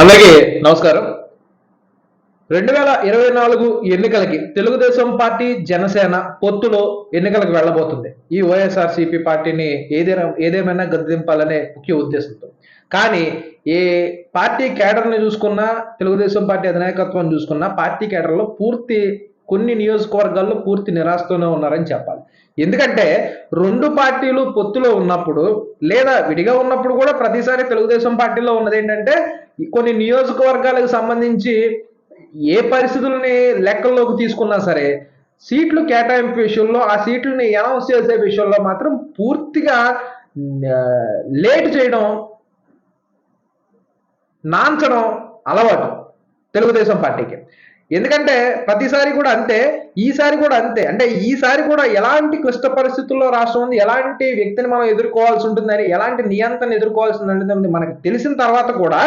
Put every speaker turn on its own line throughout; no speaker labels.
అందరికీ నమస్కారం. రెండు వేల ఇరవై నాలుగు ఎన్నికలకి తెలుగుదేశం పార్టీ జనసేన పొత్తులో ఎన్నికలకు వెళ్ళబోతుంది. ఈ వైఎస్ఆర్సీపీ పార్టీని ఏదైనా ఏదేమైనా గద్దెంపాలనే ముఖ్య ఉద్దేశంతో. కానీ ఏ పార్టీ కేడర్ని చూసుకున్నా తెలుగుదేశం పార్టీ అధినాయకత్వం చూసుకున్నా పార్టీ కేడర్లో పూర్తి కొన్ని నియోజకవర్గాల్లో పూర్తి నిరాశతోనే ఉన్నారని చెప్పాలి. ఎందుకంటే రెండు పార్టీలు పొత్తులో ఉన్నప్పుడు లేదా విడిగా ఉన్నప్పుడు కూడా ప్రతిసారి తెలుగుదేశం పార్టీలో ఉన్నది ఏంటంటే కొన్ని నియోజకవర్గాలకు సంబంధించి ఏ పరిస్థితులని లెక్కల్లోకి తీసుకున్నా సరే సీట్లు కేటాయింపు విషయంలో ఆ సీట్లని అనౌన్స్ చేసే విషయంలో మాత్రం పూర్తిగా లేట్ చేయడం నాంచడం అలవాటు తెలుగుదేశం పార్టీకి. ఎందుకంటే ప్రతిసారి కూడా అంతే ఈసారి కూడా అంతే. అంటే ఈసారి కూడా ఎలాంటి క్లిష్ట పరిస్థితుల్లో రాష్ట్రం ఉంది ఎలాంటి వ్యక్తిని మనం ఎదుర్కోవాల్సి ఉంటుందని ఎలాంటి నియంత్రణ ఎదుర్కోవాల్సి ఉంటుంది మనకు తెలిసిన తర్వాత కూడా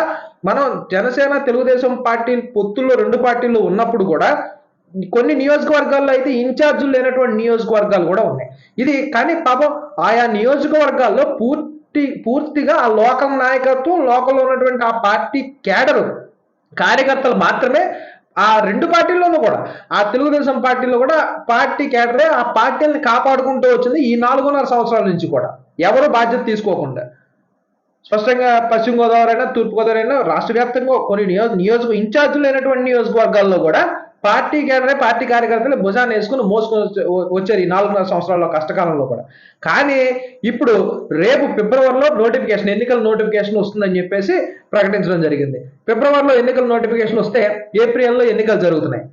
మనం జనసేన తెలుగుదేశం పార్టీ పొత్తుల్లో రెండు పార్టీలు ఉన్నప్పుడు కూడా కొన్ని నియోజకవర్గాల్లో అయితే ఇన్ఛార్జులు లేనటువంటి నియోజకవర్గాలు కూడా ఉన్నాయి. ఇది కానీ పాపం ఆయా నియోజకవర్గాల్లో పూర్తి పూర్తిగా ఆ లోకల్ నాయకత్వం లోకల్లో ఉన్నటువంటి ఆ పార్టీ కేడరు కార్యకర్తలు మాత్రమే ఆ రెండు పార్టీల్లోనూ కూడా ఆ తెలుగుదేశం పార్టీలో కూడా పార్టీ కేటరే ఆ పార్టీని కాపాడుకుంటూ వచ్చింది ఈ నాలుగున్నర సంవత్సరాల నుంచి కూడా. ఎవరు బాధ్యత తీసుకోకుండా. స్పష్టంగా పశ్చిమ గోదావరి అయినా తూర్పుగోదావరి అయినా రాష్ట్ర వ్యాప్తంగా కొన్ని నియోజక నియోజక ఇన్ఛార్జీలు లేనటువంటి నియోజకవర్గాల్లో కూడా పార్టీ కేడరే పార్టీ కార్యకర్తలు భుజాన్ని వేసుకుని మోసుకొని వచ్చారు ఈ నాలుగున్నర సంవత్సరాల్లో కష్టకాలంలో కూడా. కానీ ఇప్పుడు రేపు ఫిబ్రవరిలో నోటిఫికేషన్ ఎన్నికల నోటిఫికేషన్ వస్తుందని చెప్పేసి ప్రకటించడం జరిగింది. ఫిబ్రవరిలో ఎన్నికల నోటిఫికేషన్ వస్తే ఏప్రిల్లో ఎన్నికలు జరుగుతున్నాయి.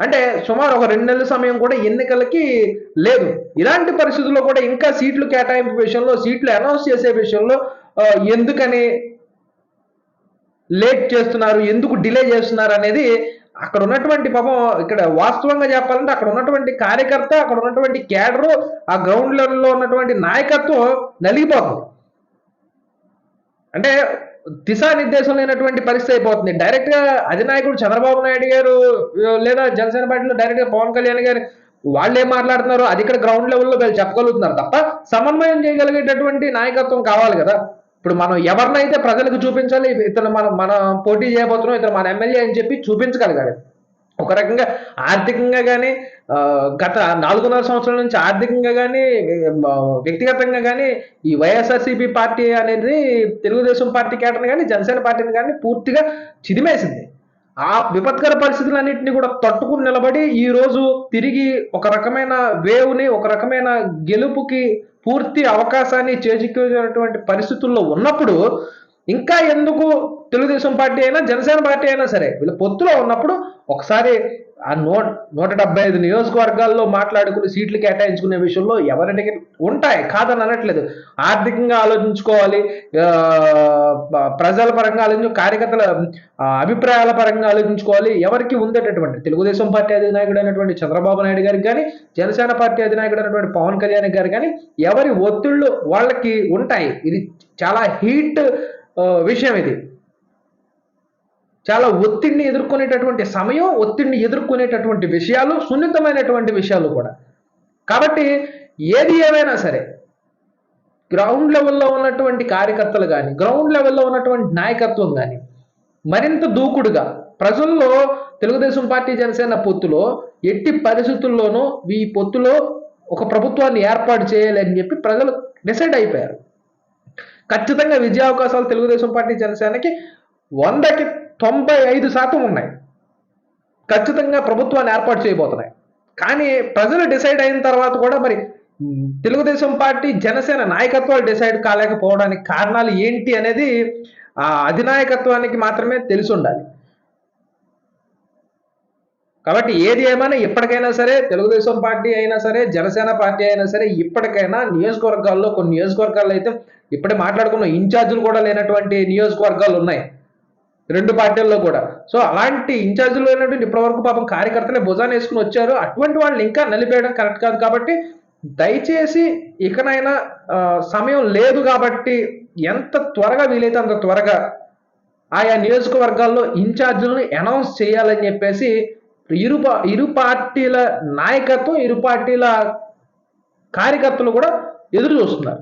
అంటే సుమారు ఒక రెండు నెలల సమయం కూడా ఎన్నికలకి లేదు. ఇలాంటి పరిస్థితుల్లో కూడా ఇంకా సీట్లు కేటాయింపు విషయంలో సీట్లు అనౌన్స్ చేసే విషయంలో ఎందుకని లేట్ చేస్తున్నారు ఎందుకు డిలే చేస్తున్నారు అనేది అక్కడ ఉన్నటువంటి పాపం ఇక్కడ వాస్తవంగా చెప్పాలంటే అక్కడ ఉన్నటువంటి కార్యకర్త అక్కడ ఉన్నటువంటి క్యాడరు ఆ గ్రౌండ్ లెవెల్లో ఉన్నటువంటి నాయకత్వం నలిగిపోతుంది. అంటే దిశానిర్దేశం లేనటువంటి పరిస్థితి అయిపోతుంది. డైరెక్ట్గా అధినాయకుడు చంద్రబాబు నాయుడు గారు లేదా జనసేన పార్టీలో డైరెక్ట్గా పవన్ కళ్యాణ్ గారు వాళ్ళు ఏం మాట్లాడుతున్నారు. అది ఇక్కడ గ్రౌండ్ లెవెల్లో వీళ్ళు చెప్పగలుగుతున్నారు తప్ప సమన్వయం చేయగలిగేటటువంటి నాయకత్వం కావాలి కదా. ఇప్పుడు మనం ఎవరినైతే ప్రజలకు చూపించాలి ఇతను మనం మనం పోటీ చేయబోతున్నాం ఇతను మన ఎమ్మెల్యే అని చెప్పి చూపించగలగాలి. ఒక రకంగా ఆర్థికంగా కానీ గత నాలుగున్నర సంవత్సరాల నుంచి ఆర్థికంగా కానీ వ్యక్తిగతంగా కానీ ఈ వైఎస్ఆర్సీపీ పార్టీ అనేది తెలుగుదేశం పార్టీ కేటర్ని కానీ జనసేన పార్టీని కానీ పూర్తిగా చిదిమేసింది. ఆ విపత్కర పరిస్థితులన్నింటినీ కూడా తట్టుకుని నిలబడి ఈరోజు తిరిగి ఒక రకమైన వేవ్ని ఒక రకమైన గెలుపుకి పూర్తి అవకాశాన్ని చేజిక్కినటువంటి పరిస్థితుల్లో ఉన్నప్పుడు ఇంకా ఎందుకు తెలుగుదేశం పార్టీ అయినా జనసేన పార్టీ అయినా సరే వీళ్ళు పొత్తులో ఉన్నప్పుడు ఒకసారి ఆ నూట నూట డెబ్బై ఐదు నియోజకవర్గాల్లో మాట్లాడుకుని సీట్లు కేటాయించుకునే విషయంలో ఎవరికి ఉంటాయి కాదని అనట్లేదు. ఆర్థికంగా ఆలోచించుకోవాలి ప్రజల పరంగా ఆలోచించు కార్యకర్తల అభిప్రాయాల పరంగా ఆలోచించుకోవాలి. ఎవరికి ఉందేటటువంటి తెలుగుదేశం పార్టీ అధినాయకుడు అయినటువంటి చంద్రబాబు నాయుడు గారికి కానీ జనసేన పార్టీ అధినాయకుడు అయినటువంటి పవన్ కళ్యాణ్ గారు కానీ ఎవరి ఒత్తిళ్ళు వాళ్ళకి ఉంటాయి. ఇది చాలా హీట్ విషయం ఇది. చాలా ఒత్తిడిని ఎదుర్కొనేటటువంటి సమయం ఒత్తిడిని ఎదుర్కొనేటటువంటి విషయాలు సున్నితమైనటువంటి విషయాలు కూడా. కాబట్టి ఏది ఏమైనా సరే గ్రౌండ్ లెవెల్లో ఉన్నటువంటి కార్యకర్తలు కానీ గ్రౌండ్ లెవెల్లో ఉన్నటువంటి నాయకత్వం కానీ మరింత దూకుడుగా ప్రజల్లో తెలుగుదేశం పార్టీ జనసేన పొత్తులో ఎట్టి పరిస్థితుల్లోనూ ఈ పొత్తులో ఒక ప్రభుత్వాన్ని ఏర్పాటు చేయాలి అని చెప్పి ప్రజలు డిసైడ్ అయిపోయారు. ఖచ్చితంగా విజయావకాశాలు తెలుగుదేశం పార్టీ జనసేనకి వందకి తొంభై ఐదు శాతం ఉన్నాయి. ఖచ్చితంగా ప్రభుత్వాన్ని ఏర్పాటు చేయబోతున్నాయి. కానీ ప్రజలు డిసైడ్ అయిన తర్వాత కూడా మరి తెలుగుదేశం పార్టీ జనసేన నాయకత్వాలు డిసైడ్ కాలేకపోవడానికి కారణాలు ఏంటి అనేది ఆ అధినాయకత్వానికి మాత్రమే తెలిసి ఉండాలి. కాబట్టి ఏది ఏమైనా ఇప్పటికైనా సరే తెలుగుదేశం పార్టీ అయినా సరే జనసేన పార్టీ అయినా సరే ఇప్పటికైనా నియోజకవర్గాల్లో కొన్ని నియోజకవర్గాల్లో అయితే ఇప్పుడే మాట్లాడుకున్న ఇన్ఛార్జీలు కూడా లేనటువంటి నియోజకవర్గాలు ఉన్నాయి. రెండు పార్టీల్లో కూడా. సో అలాంటి ఇన్ఛార్జీలు లేనటువంటి ఇప్పటివరకు పాపం కార్యకర్తలే భుజాన్ని వేసుకుని వచ్చారు. అటువంటి వాళ్ళని ఇంకా నలిపేయడం కరెక్ట్ కాదు కాబట్టి దయచేసి ఇకనైనా సమయం లేదు కాబట్టి ఎంత త్వరగా వీలైతే అంత త్వరగా ఆయా నియోజకవర్గాల్లో ఇన్ఛార్జీలను అనౌన్స్ చేయాలని చెప్పేసి ఇరు ఇరు పార్టీల నాయకత్వం ఇరు పార్టీల కార్యకర్తలు కూడా ఎదురు చూస్తున్నారు.